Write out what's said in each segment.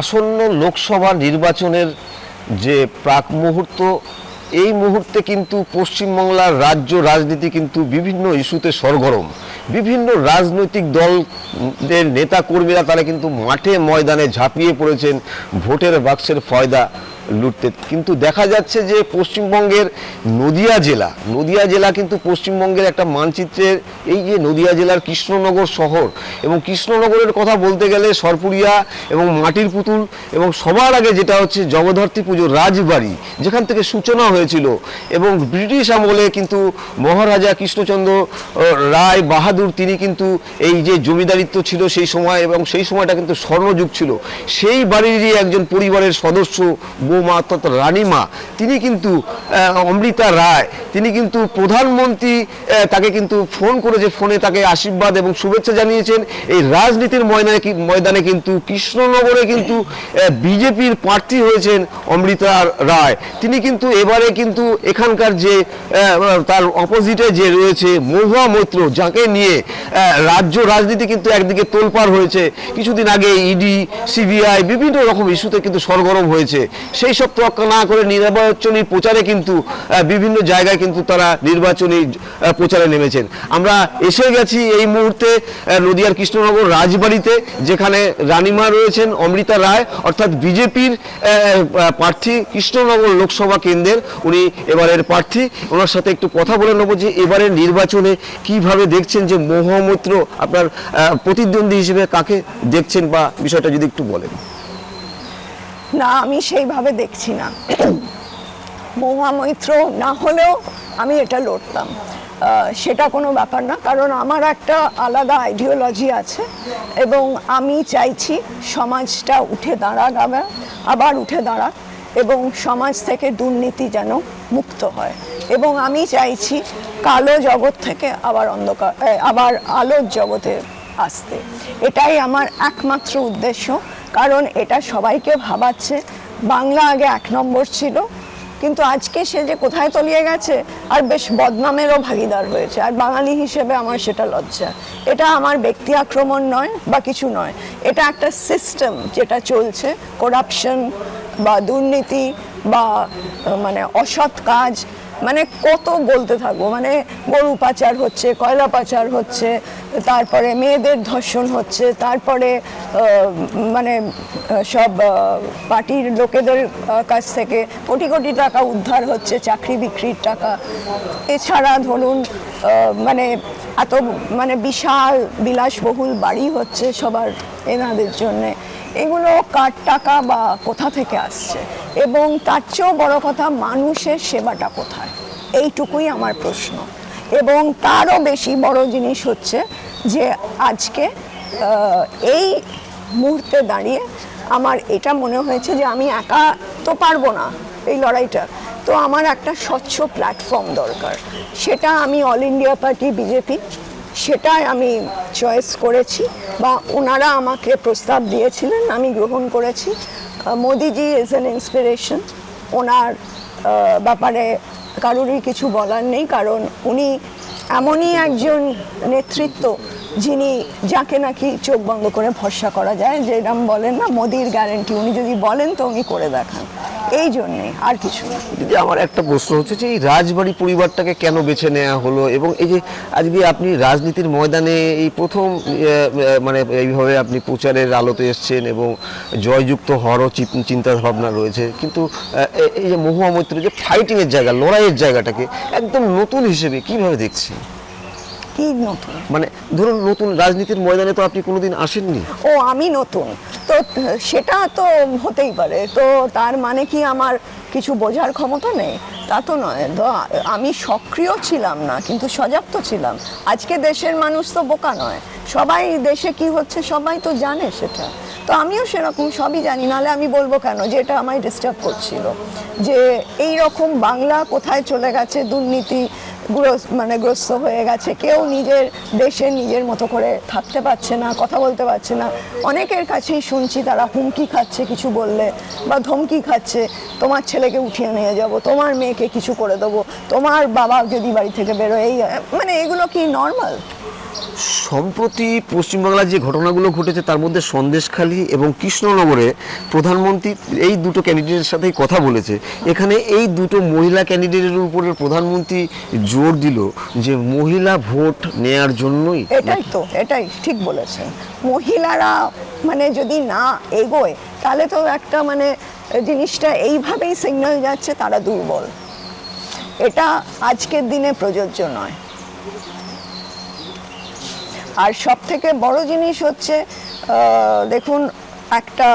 আসন্ন লোকসভা নির্বাচনের যে প্রাক মুহূর্ত, এই মুহূর্তে কিন্তু পশ্চিমবাংলার রাজ্য রাজনীতি কিন্তু বিভিন্ন ইস্যুতে সরগরম। বিভিন্ন রাজনৈতিক দলদের নেতা কর্মীরা তারা কিন্তু মাঠে ময়দানে ঝাঁপিয়ে পড়েছেন, ভোটের বাক্সের ফয়দা। লুটতে। কিন্তু দেখা যাচ্ছে যে পশ্চিমবঙ্গের নদিয়া জেলা নদিয়া জেলা কিন্তু পশ্চিমবঙ্গের একটা মানচিত্রের এই যে নদিয়া জেলার কৃষ্ণনগর শহর এবং কৃষ্ণনগরের কথা বলতে গেলে সরপুরিয়া এবং মাটির পুতুল এবং সবার আগে যেটা হচ্ছে জগদ্ধর্তী পুজোর রাজবাড়ি, যেখান থেকে সূচনা হয়েছিল এবং ব্রিটিশ আমলে কিন্তু মহারাজা কৃষ্ণচন্দ্র রায় বাহাদুর তিনি কিন্তু এই যে জমিদারিত্ব ছিল সেই সময় এবং সেই সময়টা কিন্তু স্বর্ণযুগ ছিল। সেই বাড়িরই একজন পরিবারের সদস্য বৌমা অর্থাৎ রানীমা, তিনি কিন্তু অমৃতা রায়, তিনি কিন্তু প্রধানমন্ত্রী তাকে কিন্তু ফোন করেছে ফোনে তাকে আশীর্বাদ এবং শুভেচ্ছা জানিয়েছেন। এই রাজনীতির ময়দানে ময়দানে কিন্তু কৃষ্ণনগরে কিন্তু বিজেপির প্রার্থী হয়েছেন অমৃতা রায়। তিনি কিন্তু এবারে কিন্তু এখানকার যে তার অপোজিটে যে রয়েছে মহুয়া মৈত্র, যাকে নিয়ে রাজ্য রাজনীতি কিন্তু একদিকে তোলপাড় হয়েছে। কিছুদিন আগে ইডি সিবিআই বিভিন্ন রকম ইস্যুতে কিন্তু সরগরম হয়েছে। সেই সব তোয়াক্কা না করে নির্বাচনী প্রচারে কিন্তু বিভিন্ন জায়গায় কিন্তু তারা নির্বাচনী প্রচারে নেমেছেন। আমরা এসে গেছি এই মুহূর্তে নদিয়ার কৃষ্ণনগর রাজবাড়িতে, যেখানে রানীমা রয়েছেন, অমৃতা রায়, অর্থাৎ বিজেপির প্রার্থী কৃষ্ণনগর লোকসভা কেন্দ্রের, উনি এবারের প্রার্থী। ওনার সাথে একটু কথা বলে নেব যে এবারের নির্বাচনে কীভাবে দেখছেন যে মহামৈত্র আপনার প্রতিদ্বন্দ্বী হিসেবে কাকে দেখছেন বা বিষয়টা যদি একটু বলেন। না, আমি সেইভাবে দেখছি না। মহামৈত্র না হলেও আমি এটা লড়তাম। সেটা কোনো ব্যাপার না, কারণ আমার একটা আলাদা আইডিওলজি আছে এবং আমি চাইছি সমাজটা উঠে দাঁড়াক আবার আবার উঠে দাঁড়াক এবং সমাজ থেকে দুর্নীতি যেন মুক্ত হয়। এবং আমি চাইছি কালো জগৎ থেকে আবার অন্ধকার আবার আলোর জগতে আসতে। এটাই আমার একমাত্র উদ্দেশ্য। কারণ এটা সবাইকে ভাবাচ্ছে। বাংলা আগে এক নম্বর ছিল। কিন্তু আজকে সে যে কোথায় তলিয়ে গেছে, আর বেশ বদনামেরও ভাগিদার হয়েছে। আর বাঙালি হিসেবে আমার সেটা লজ্জা। এটা আমার ব্যক্তি আক্রমণ নয় বা কিছু নয়। এটা একটা সিস্টেম যেটা চলছে। করাপশন বা দুর্নীতি বা মানে অসৎ কাজ মানে কত বলতে থাকব মানে গরু পাচার হচ্ছে, কয়লা পাচার হচ্ছে, তারপরে মেয়েদের ধর্ষণ হচ্ছে, তারপরে মানে সব পার্টির লোকেদের কাছ থেকে কোটি কোটি টাকা উদ্ধার হচ্ছে, চাকরি বিক্রির টাকা। এছাড়া ধরুন মানে এত মানে বিশাল, বিলাসবহুল বাড়ি হচ্ছে সবার এনাদের জন্যে। এগুলো কার টাকা বা কোথা থেকে আসছে? এবং তার চেয়েও বড় কথা, মানুষের সেবাটা কোথায়? এইটুকুই আমার প্রশ্ন। এবং তারও বেশি বড় জিনিস হচ্ছে যে আজকে এই মুহূর্তে দাঁড়িয়ে আমার এটা মনে হয়েছে যে আমি একা তো পারব না এই লড়াইটা। তো আমার একটা স্বচ্ছ প্ল্যাটফর্ম দরকার। সেটা আমি অল ইন্ডিয়া পার্টি বিজেপি সেটাই আমি চয়েস করেছি বা ওনারা আমাকে প্রস্তাব দিয়েছিলেন, আমি গ্রহণ করেছি। মোদিজি ইজ অ্যান ইন্সপিরেশন ওনার ব্যাপারে কারোরই কিছু বলার নেই, কারণ উনি এমনই একজন নেতৃত্ব যিনি যাকে নাকি চোখ বন্ধ করে ভরসা করা যায় যেরকম বলেন না, মোদির গ্যারেন্টি উনি যদি বলেন তো উনি করে দেখান। এই জন্যে আর কিছু না। দিদি আমার একটা প্রশ্ন হচ্ছে যে এই রাজবাড়ি পরিবারটাকে কেন বেছে নেওয়া হলো? এবং এই যে আজকে আপনি রাজনীতির ময়দানে এই প্রথম মানে এইভাবে আপনি প্রচারের আলোতে এসছেন এবং জয়যুক্ত হওয়ারও চিন- চিন্তা ভাবনা রয়েছে। কিন্তু এই যে মহুয়া মৈত্র যে ফাইটিংয়ের জায়গা লড়াইয়ের জায়গাটাকে একদম নতুন হিসেবে কীভাবে দেখছেন? কি নতুন? মানে ধরুন নতুন রাজনীতির ময়দানে তো আপনি কোনোদিন আসেননি। ও আমি নতুন। সেটা তো হতেই পারে। তো তার মানে কি আমার কিছু বোঝার ক্ষমতা নেই? তা তো নয়। আমি সক্রিয় ছিলাম না, কিন্তু সজাগ তো ছিলাম। আজকে দেশের মানুষ তো বোকা নয়। সবাই দেশে কি হচ্ছে সবাই তো জানে সেটা। তো আমিও সেরকম সবই জানি, নাহলে আমি বলব কেন যে এটা আমায় ডিস্টার্ব করছিল। যে এই রকম বাংলা কোথায় চলে গেছে, দুর্নীতি গ্রস- মানে গ্রস্ত হয়ে গেছে। কেউ নিজের দেশে নিজের মতো করে থাকতে পারছে না, কথা বলতে পারছে না। অনেকের কাছেই শুনছি তারা হুমকি খাচ্ছে কিছু বললে বা ধমকি খাচ্ছে, তোমার ছেলেকে উঠিয়ে নিয়ে যাব, তোমার মেয়েকে কিছু করে দেবো, তোমার বাবা যদি বাড়ি থেকে বেরোয়। এই মানে এগুলো কি নর্মাল সম্প্রতি পশ্চিমবাংলার যে ঘটনাগুলো ঘটেছে, তার মধ্যে সন্দেশখালী এবং কৃষ্ণনগরে প্রধানমন্ত্রী এই দুটো ক্যান্ডিডেটের সাথেই কথা বলেছে। এখানে এই দুটো মহিলা ক্যান্ডিডেটের উপরে প্রধানমন্ত্রী জোর দিল যে মহিলা ভোট নেয়ার জন্যই এটাই তো, এটাই ঠিক বলেছেন মহিলারা মানে যদি না এগোয়, তাহলে তো একটা মানে জিনিসটা এইভাবেই সিগন্যাল যাচ্ছে, তারা দুর্বল। এটা আজকের দিনে প্রযোজ্য নয়। আর সব থেকে বড় জিনিস হচ্ছে দেখুন, একটা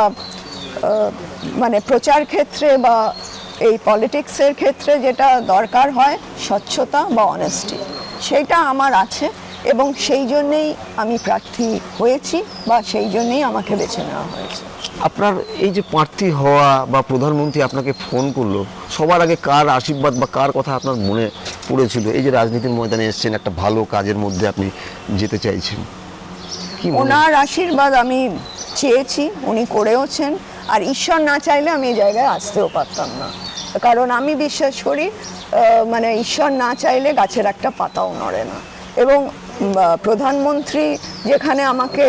মানে প্রচার ক্ষেত্রে বা এই পলিটিক্সের ক্ষেত্রে যেটা দরকার হয় স্বচ্ছতা বা অনেস্টি সেটা আমার আছে এবং সেই জন্যেই আমি প্রার্থী হয়েছি বা সেই জন্যেই আমাকে বেছে নেওয়া হয়েছে। আপনার এই যে প্রার্থী হওয়া বা প্রধানমন্ত্রী আপনাকে ফোন করল, সবার আগে কার আশীর্বাদ বা কার কথা আপনার মনে পড়েছিল। এই যে রাজনীতির ময়দানে এসেছেন একটা ভালো কাজের মধ্যে আপনি যেতে চাইছেন। কি ওনার আশীর্বাদ আমি চেয়েছি উনি করেওছেন। আর ঈশ্বর না চাইলে আমি এই জায়গায় আসতেও পারতাম না। কারণ আমি বিশ্বাস করি মানে ঈশ্বর না চাইলে গাছের একটা পাতাও নড়ে না। এবং প্রধানমন্ত্রী যেখানে আমাকে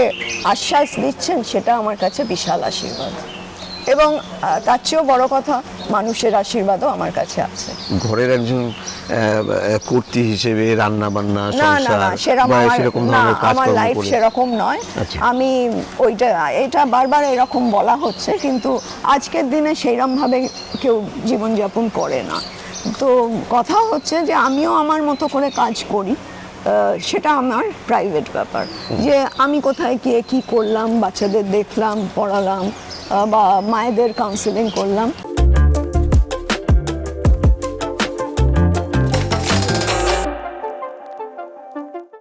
আশ্বাস দিচ্ছেন সেটা আমার কাছে বিশাল আশীর্বাদ। এবং তার চেয়েও বড় কথা মানুষের আশীর্বাদও আমার কাছে আছে। ঘরের একজন আহ, কর্ত্রী হিসেবে রান্না বান্না না না না সেরকম আমার লাইফ সেরকম নয়। আচ্ছা। আমি ওইটা এটা বারবার এরকম বলা হচ্ছে কিন্তু আজকের দিনে সেইরকম ভাবে কেউ জীবনযাপন করে না। তো কথা হচ্ছে যে আমিও আমার মতো করে কাজ করি সেটা আমার প্রাইভেট ব্যাপার। যে আমি কোথায় গিয়ে কি করলাম বাচ্চাদের দেখলাম পড়ালাম মায়েদের কাউন্সিলিং করলাম